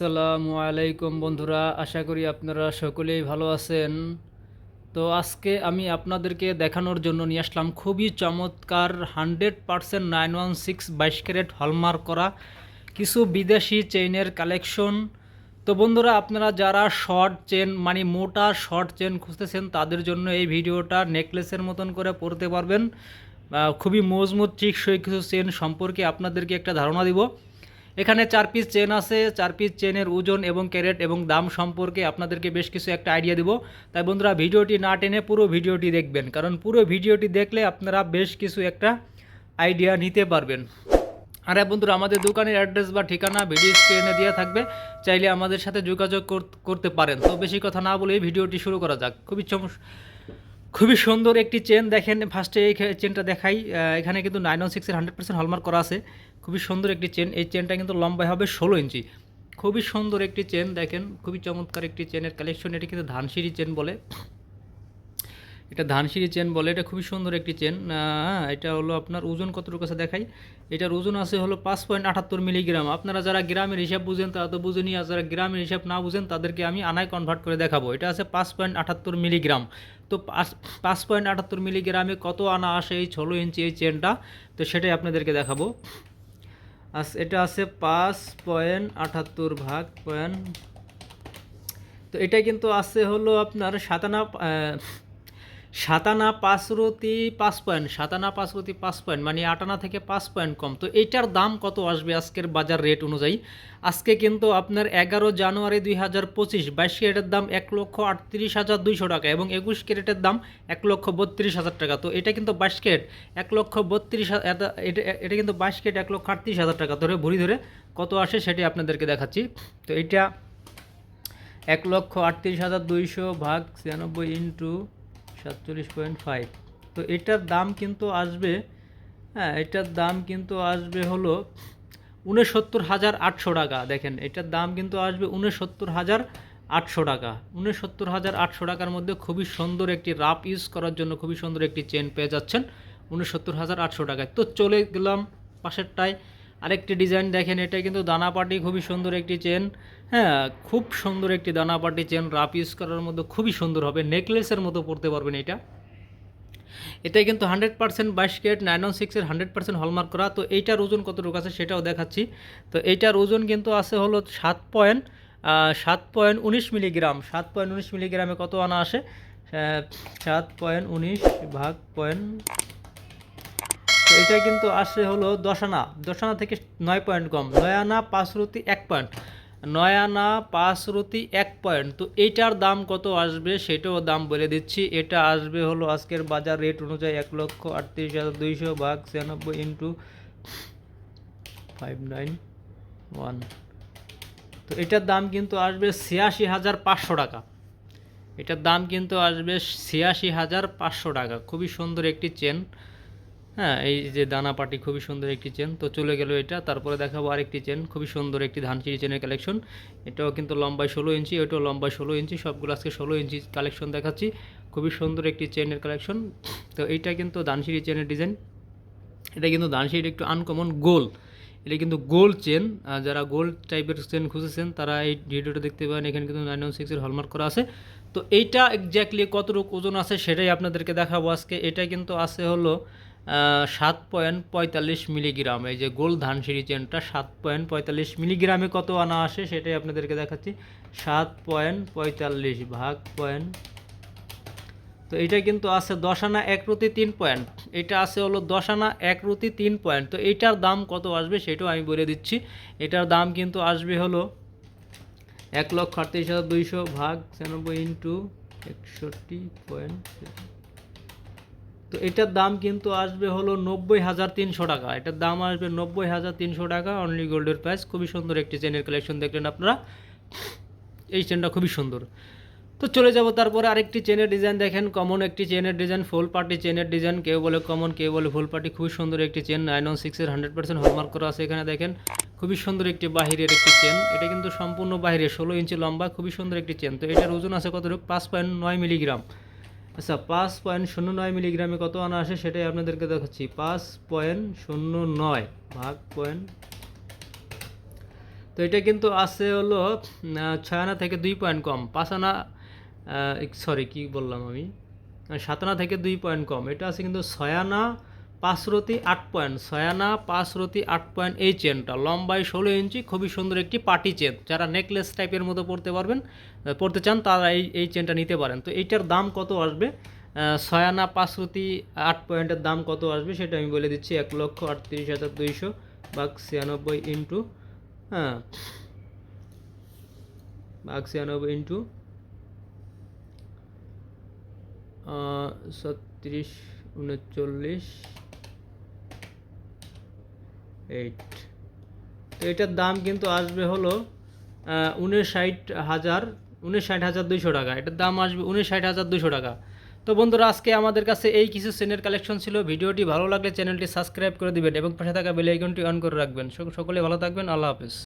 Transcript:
আসসালামু আলাইকুম বন্ধুরা, আশা করি আপনারা সকলেই ভালো আছেন। তো আজকে আমি আপনাদেরকে দেখানোর জন্য নিয়ে আসলাম খুবই চমৎকার hundred percent nine one six বাইশ ক্যারেট হলমার্ক করা কিছু বিদেশি চেইনের কালেকশন। তো বন্ধুরা, আপনারা যারা শর্ট চেন মানে মোটা শর্ট চেন খুঁজতেছেন, তাদের জন্য এই ভিডিওটা নেকলেসের মতন করে পড়তে পারবেন। খুবই মজবুত টিকসই কিছু চেন সম্পর্কে আপনাদেরকে একটা ধারণা দিব। এখানে চার পিস চেন আছে, চার পিস চেনের ওজন এবং ক্যারেট এবং দাম সম্পর্কে আপনাদেরকে বেশ কিছু একটা আইডিয়া দিব। তাই বন্ধুরা, ভিডিওটি না টেনে পুরো ভিডিওটি দেখবেন, কারণ পুরো ভিডিওটি দেখলে আপনারা বেশ কিছু একটা আইডিয়া নিতে পারবেন। আর হ্যাঁ বন্ধুরা, আমাদের দোকানের অ্যাড্রেস বা ঠিকানা ভিডিও স্ক্রিনে দেওয়া থাকবে, চাইলে আমাদের সাথে যোগাযোগ করতে পারেন। তো বেশি কথা না বলে ভিডিওটি শুরু করা যাক। খুবই চমৎ খুবই সুন্দর একটি চেন দেখেন ফার্স্টে এই চেনটা দেখাই। এখানে কিন্তু নাইন ওয়ান সিক্সের হান্ড্রেড পার্সেন্ট হলমার্ক করা আছে। খুবই সুন্দর একটি চেন এই চেনটা কিন্তু লম্বায় হবে ষোলো ইঞ্চি। খুবই সুন্দর একটি চেন দেখেন, খুবই চমৎকার একটি চেনের কালেকশন এটি কিন্তু ধানসিঁড়ি চেন বলে। এটা ধানসিঁড়ি চেন বলে, এটা খুবই সুন্দর একটি চেন। এটা হলো আপনার ওজন কতটুকু আছে দেখাই। এটার ওজন আছে হলো পাঁচ পয়েন্ট আটাত্তর মিলিগ্রাম। আপনারা যারা গ্রামের হিসাব বুঝেন তারা তো বুঝেনি আর যারা গ্রামের হিসাব না বুঝেন, তাদেরকে আমি আনায় কনভার্ট করে দেখাবো। এটা আছে পাঁচ পয়েন্ট আটাত্তর মিলিগ্রাম। তো পাঁচ পাঁচ পয়েন্ট আটাত্তর মিলিগ্রামে কত আনা আসে এই ষোলো ইঞ্চি এই চেনটা? তো সেটাই আপনাদেরকে দেখাবো। আস, এটা আছে পাঁচ পয়েন্ট আটাত্তর ভাগ পয়েন্ট। তো এটা কিন্তু আছে হলো আপনার সাতানা সাতানা পাঁচরতি পাঁচ পয়েন্ট, সাতানা পাঁচরতি পাঁচ পয়েন্ট মানে আটানা থেকে পাঁচ পয়েন্ট কম। তো এইটার দাম কত আসবে আজকের বাজার রেট অনুযায়ী? আজকে কিন্তু আপনার এগারো জানুয়ারি দুই হাজার পঁচিশ, বাইশ ক্যারেটের দাম এক লক্ষ আটত্রিশ হাজার দুইশো টাকা এবং একুশ ক্যারেটের দাম এক লক্ষ বত্রিশ হাজার টাকা। তো এটা কিন্তু বাইশ ক্যারেট, এক লক্ষ বত্রিশ এটা এটা কিন্তু বাইশ ক্যারেট এক লক্ষ আটত্রিশ হাজার টাকা। ধরে ভরি ধরে কত আসে সেটি আপনাদেরকে দেখাচ্ছি। তো এটা এক লক্ষ আটত্রিশ হাজার দুইশো ভাগ ছিয়ানব্বই ইন্টু সাতচল্লিশ পয়েন্ট ফাইভ তো এটার দাম কিন্তু আসবে হ্যাঁ এটার দাম কিন্তু আসবে হলো উনসত্তর হাজার আটশো টাকা। দেখেন, এটার দাম কিন্তু আসবে উনসত্তর হাজার আটশো টাকা। উনসত্তর হাজার আটশো টাকার মধ্যে খুবই সুন্দর একটি রাপ ইউজ করার জন্য খুবই সুন্দর একটি চেন পেয়ে যাচ্ছেন উনসত্তর হাজার আটশো টাকায়। তো চলে গেলাম পাশেরটায়। আরেকটি ডিজাইন দেখেন, এটা কিন্তু দানাপাটি খুবই সুন্দর একটি চেন। হ্যাঁ খুব সুন্দর একটি দানাপাটি চেন রাপ ইউজ করার মধ্যে খুবই সুন্দর হবে, নেকলেসের মতো পড়তে পারবেন এটা। এটা কিন্তু হান্ড্রেড পার্সেন্ট বাইশ কেট নাইন ওয়ান সিক্সের হান্ড্রেড পার্সেন্ট হলমার্ক করা। তো এইটার ওজন কতটুকু আছে সেটাও দেখাচ্ছি। তো এইটার ওজন কিন্তু আছে হলো সাত পয়েন্ট সাত পয়েন্ট উনিশ মিলিগ্রাম। সাত পয়েন্ট উনিশ মিলিগ্রামে কত আনা আসে? সাত পয়েন্ট উনিশ ভাগ পয়েন্ট এটা কিন্তু আসে হলো দশ আনা দশ আনা থেকে নয় পয়েন্ট কম। নয় আনা পাঁচ এক পয়েন্ট নয় আনা পাঁচ এক পয়েন্ট তো এইটার দাম কত আসবে সেটাও দাম বলে দিচ্ছি। এটা আসবে হলো আজকের বাজার রেট অনুযায়ী এক লক্ষ আটত্রিশ হাজার দুইশো ভাগ ছিয়ানব্বই ইন্টু ফাইভ নাইন ওয়ান তো এটার দাম কিন্তু আসবে ছিয়াশি হাজার পাঁচশো টাকা। এটার দাম কিন্তু আসবে ছিয়াশি হাজার পাঁচশো টাকা। খুবই সুন্দর একটি চেন হ্যাঁ এই যে দানা পাটি খুবই সুন্দর একটি চেন তো চলে গেল এটা, তারপরে দেখাবো আরেকটি চেন খুবই সুন্দর একটি ধানচিড়ি চেনের কালেকশন এটাও কিন্তু লম্বায় ষোলো ইঞ্চি, এটাও লম্বায় ষোলো ইঞ্চি, সবগুলো আজকে ষোলো ইঞ্চি কালেকশন দেখাচ্ছি। খুবই সুন্দর একটি চেনের কালেকশন তো এইটা কিন্তু ধানসিঁড়ি চেনের ডিজাইন এটা কিন্তু ধানসিঁড়ির একটু আনকমন গোল। এটা কিন্তু গোল চেন যারা গোল্ড টাইপের চেন খুঁজেছেন, তারা এই ভিডিওটা দেখতে পারেন। এখানে কিন্তু নাইন ওয়ান সিক্সের হলমার্ক করা আছে। তো এইটা এক্স্যাক্টলি কতটুকু ওজন আছে সেটাই আপনাদেরকে দেখাবো আজকে। এটা কিন্তু আছে হলো সাত পয়েন্ট পঁয়তাল্লিশ মিলিগ্রাম। এই যে গোল ধানসিঁড়ি চেনটা, সাত পয়েন্ট পঁয়তাল্লিশ মিলিগ্রামে কত আনা আসে সেটাই আপনাদেরকে দেখাচ্ছি। সাত পয়েন্ট পঁয়তাল্লিশ ভাগ পয়েন্ট। তো এটা কিন্তু আছে দশ আনা এক রুতি তিন পয়েন্ট। এটা আছে হলো দশ আনা এক রুতি তিন পয়েন্ট। তো এইটার দাম কত আসবে সেটাও আমি বলে দিচ্ছি। এটার দাম কিন্তু আসবে হলো এক লক্ষ আটত্রিশ হাজার দুইশো ভাগ ছিয়ানব্বই ইন্টু একষট্টি পয়েন্ট। তো এটার দাম কিন্তু আসবে হলো নব্বই হাজার তিনশো টাকা। এটার দাম আসবে নব্বই হাজার তিনশো টাকা অনলি গোল্ডের প্রাইস খুবই সুন্দর একটি চেনের কালেকশন দেখলেন আপনারা। এই চেনটা খুবই সুন্দর। তো চলে যাব তারপরে আরেকটি চেনের ডিজাইন দেখেন। কমন একটি চেনের ডিজাইন ফুল পার্টি চেনের ডিজাইন কেউ বলে কমন কেউ বলে ফুল পার্টি খুবই সুন্দর একটি চেন নাইন ওয়ান সিক্সের হান্ড্রেড পার্সেন্ট হলমার্ক করা আছে এখানে দেখেন। খুবই সুন্দর একটি বাহিরের একটি চেন এটা কিন্তু সম্পূর্ণ বাহিরে ষোলো ইঞ্চি লম্বা, খুবই সুন্দর একটি চেন তো এটার ওজন আছে কতটুকু? পাঁচ পয়েন্ট নয় মিলিগ্রাম আচ্ছা পাঁচ পয়েন্ট শূন্য নয় মিলিগ্রামে কত আনা আসে সেটাই আপনাদেরকে দেখাচ্ছি। পাঁচ পয়েন্ট শূন্য নয়, ভাগ পয়েন্ট। তো এটা কিন্তু আছে হলো ছয় আনা থেকে দুই পয়েন্ট কম, পাঁচ আনা সরি কি বললাম আমি? সাত আনা থেকে দুই পয়েন্ট কম, এটা আছে কিন্তু ছয় আনা পাঁচ রতি আট পয়েন্ট ছয় আনা পাঁচ রতি আট পয়েন্ট এই চেনটা। লম্বায় ষোলো ইঞ্চি খুবই সুন্দর একটি পার্টি চেন। যারা নেকলেস টাইপের মতো পড়তে পারবেন পড়তে চান তারা এই এই চেনটা নিতে পারেন। তো এইটার দাম কত আসবে? আহ, ছয় আনা পাঁচ রতি আট পয়েন্টের দাম কত আসবে সেটা আমি বলে দিচ্ছি এক লক্ষ আটত্রিশ হাজার দুইশো বাঘ ছিয়ানব্বই ইন্টু হ্যাঁ বাঘ ছিয়ানব্বই ইন্টু ছত্রিশ উনচল্লিশ এইট তো এটার দাম কিন্তু আসবে হলো উনষাট হাজার উনষাট হাজার দুইশো টাকা। এটার দাম আসবে উনষাট হাজার দুশো টাকা। তো বন্ধুরা, আজকে আমাদের কাছে এই কিছু সেনের কালেকশন ছিল। ভিডিওটি ভালো লাগলে চ্যানেলটি সাবস্ক্রাইব করে দিবেন এবং পাশে থাকা বেল আইকনটি অন করে রাখবেন। সক- সকলে ভালো থাকবেন। আল্লাহ হাফেজ।